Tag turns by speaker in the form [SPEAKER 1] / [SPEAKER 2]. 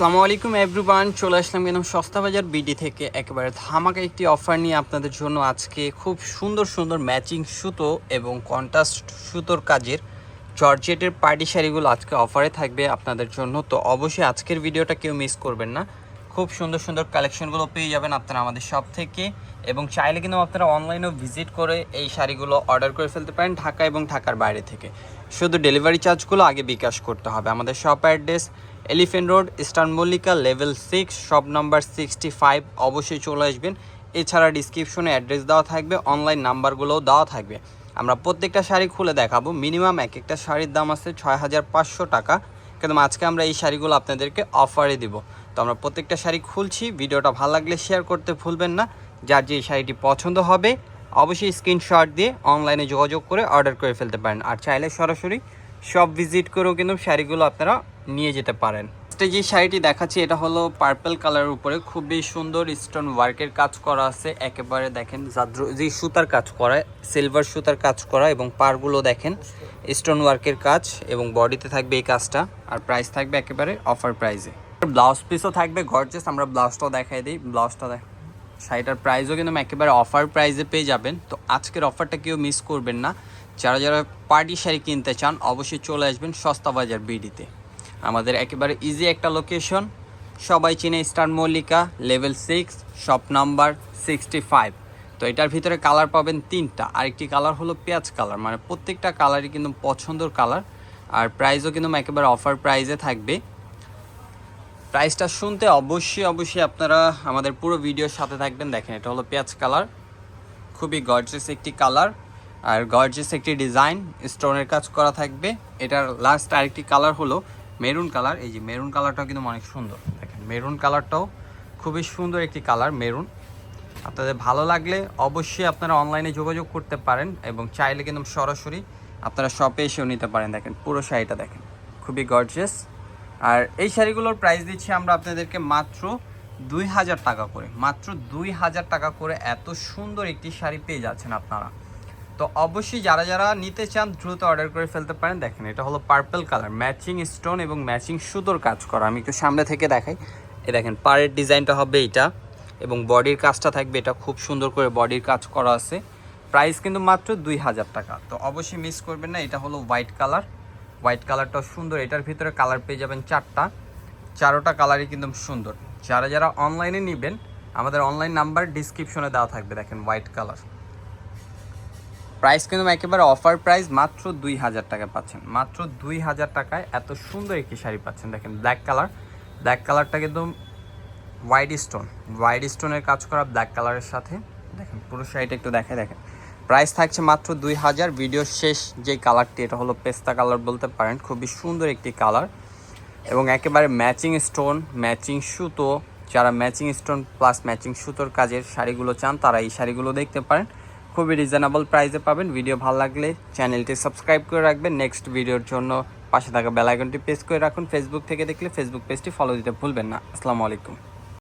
[SPEAKER 1] আসসালামু আলাইকুম এভরিওয়ান চলে আসলাম কিন্তু সস্তা বাজার বিডি থেকে। একেবারে ধামাকা একটি অফার নিয়ে আপনাদের জন্য আজকে খুব সুন্দর সুন্দর ম্যাচিং সুতো এবং কন্ট্রাস্ট সুতোর কাজের জর্জেটের পার্টি শাড়িগুলো আজকে অফারে থাকবে আপনাদের জন্য। তো অবশ্যই আজকের ভিডিওটা কেউ মিস করবেন না। খুব সুন্দর সুন্দর কালেকশনগুলো পেয়ে যাবেন আপনারা আমাদের শপ থেকে। এবং চাইলে কিন্তু আপনারা অনলাইনেও ভিজিট করে এই শাড়িগুলো অর্ডার করে ফেলতে পারেন ঢাকা এবং ঢাকার বাইরে থেকে। শুধু ডেলিভারি চার্জগুলো আগে বিকাশ করতে হবে। আমাদের shop address Elephant Road Eastern Mallika level six shop number sixty five অবশ্যই চলে আসবেন। এছাড়া ডিসক্রিপশনে অ্যাড্রেস দেওয়া থাকবে অনলাইন নাম্বারগুলোও দেওয়া থাকবে। আমরা প্রত্যেকটা শাড়ি খুলে দেখাবো। মিনিমাম এক একটা শাড়ির দাম আছে ছয় হাজার পাঁচশো টাকা। কিন্তু আজকে আমরা এই শাড়িগুলো আপনাদেরকে অফারে দিব। তো আমরা প্রত্যেকটা শাড়ি খুলছি। ভিডিওটা ভালো লাগলে শেয়ার করতে ভুলবেন না। যার যে শাড়িটি পছন্দ হবে, অবশ্যই স্ক্রিনশট দিয়ে অনলাইনে যোগাযোগ করে অর্ডার করে ফেলতে পারেন। আর চাইলে সরাসরি সব ভিজিট করেও কিন্তু শাড়িগুলো আপনারা নিয়ে যেতে পারেন। যে শাড়িটি দেখাচ্ছি, এটা হলো পার্পল কালারের উপরে। খুবই সুন্দর স্টোন ওয়ার্কের কাজ করা আছে। একেবারে দেখেন জাদ্র যে সুতার কাজ করা সিলভার সুতার কাজ করা এবং পারগুলো দেখেন স্টোন ওয়ার্কের কাজ এবং বডিতে থাকবে এই কাজটা। আর প্রাইস থাকবে একেবারে অফার প্রাইসে ব্লাউজ পিসও থাকবে গর্জেস আমরা ব্লাউজটাও দেখাই দিই। ব্লাউজটা দেখ, শাড়িটার প্রাইসও কিন্তু একেবারে অফার প্রাইসে পেয়ে যাবেন। তো আজকের অফারটা কেউ মিস করবেন না। যারা যারা পার্টি শাড়ি কিনতে চান, অবশ্যই চলে আসবেন সস্তা বাজার বিডিতে আমাদের একেবারে ইজি একটা লোকেশন সবাই চিনে star Mallika level six shop number sixty five তো এটার ভিতরে কালার পাবেন তিনটা। আরেকটি কালার হলো পেঁয়াজ কালার মানে প্রত্যেকটা কালারই কিন্তু পছন্দর কালার আর প্রাইসও কিন্তু একেবারে অফার প্রাইসে থাকবে। প্রাইসটা শুনতে অবশ্যই অবশ্যই আপনারা আমাদের পুরো ভিডিওর সাথে থাকবেন। দেখেন, এটা হলো পেঁয়াজ কালার। খুবই গর্জেস একটি কালার। আর গর্জেস একটি ডিজাইন স্টোনের কাজ করা থাকবে। এটার লাস্ট আরেকটি কালার হলো মেরুন কালার। এই যে মেরুন কালারটাও কিন্তু অনেক সুন্দর। দেখেন মেরুন কালারটাও খুবই সুন্দর একটি কালার মেরুন আপনাদের ভালো লাগলে অবশ্যই আপনারা অনলাইনে যোগাযোগ করতে পারেন এবং চাইলে কিন্তু সরাসরি আপনারা শপে এসেও নিতে পারেন। দেখেন, পুরো শাড়িটা দেখেন। খুবই গর্জিয়াস আর এই শাড়িগুলোর প্রাইস দিচ্ছি আমরা আপনাদেরকে মাত্র দুই হাজার টাকা করে। মাত্র দুই হাজার টাকা করে এত সুন্দর একটি শাড়ি পেয়ে যাচ্ছেন আপনারা। তো অবশ্যই যারা যারা নিতে চান, দ্রুত অর্ডার করে ফেলতে পারেন। দেখেন, এটা হলো পার্পল কালার ম্যাচিং স্টোন এবং ম্যাচিং সুতোর কাজ করা। আমি একটু সামনে থেকে দেখাই। এ দেখেন, পাড়ের ডিজাইনটা হবে এটা এবং বডির কাজটা থাকবে এটা। খুব সুন্দর করে বডির কাজ করা আছে। প্রাইস কিন্তু মাত্র দুই হাজার টাকা। তো অবশ্যই মিস করবেন না। এটা হলো হোয়াইট কালার হোয়াইট কালারটাও সুন্দর, এটার ভিতরে কালার পেয়ে যাবেন চারটা। চারোটা কালারই কিন্তু সুন্দর। যারা যারা অনলাইনে নেবেন, আমাদের অনলাইন নাম্বার ডিসক্রিপশনে দেওয়া থাকবে, দেখেন হোয়াইট কালার প্রাইস কিন্তু একেবারে অফার প্রাইস মাত্র দুই হাজার টাকা পাচ্ছেন। মাত্র দুই হাজার টাকায় এত সুন্দর একটি শাড়ি পাচ্ছেন, দেখেন ব্ল্যাক কালার ব্ল্যাক কালারটা কিন্তু হোয়াইট স্টোন হোয়াইট স্টোনের কাজ করা ব্ল্যাক কালারের সাথে। দেখেন পুরো শাড়িটা একটু দেখে দেখেন। প্রাইস থাকছে মাত্র দুই হাজার। ভিডিও শেষ যে কালারটি, এটা হলো পেস্তা কালার বলতে পারেন, খুবই সুন্দর একটি কালার। এবং একেবারে ম্যাচিং স্টোন, ম্যাচিং সুতো, যারা ম্যাচিং স্টোন প্লাস ম্যাচিং সুতোর কাজের শাড়িগুলো চান, তারা এই শাড়িগুলো দেখতে পারেন। খুবই রিজনেবল প্রাইসে পাবেন। ভিডিও ভালো লাগলে চ্যানেলটি সাবস্ক্রাইব করে রাখবেন। নেক্সট ভিডিওর জন্য পাশে থাকা বেলাইকনটি প্রেস করে রাখুন। ফেসবুক থেকে দেখলে ফেসবুক পেজটি ফলো দিতে ভুলবেন না। আসসালামু আলাইকুম।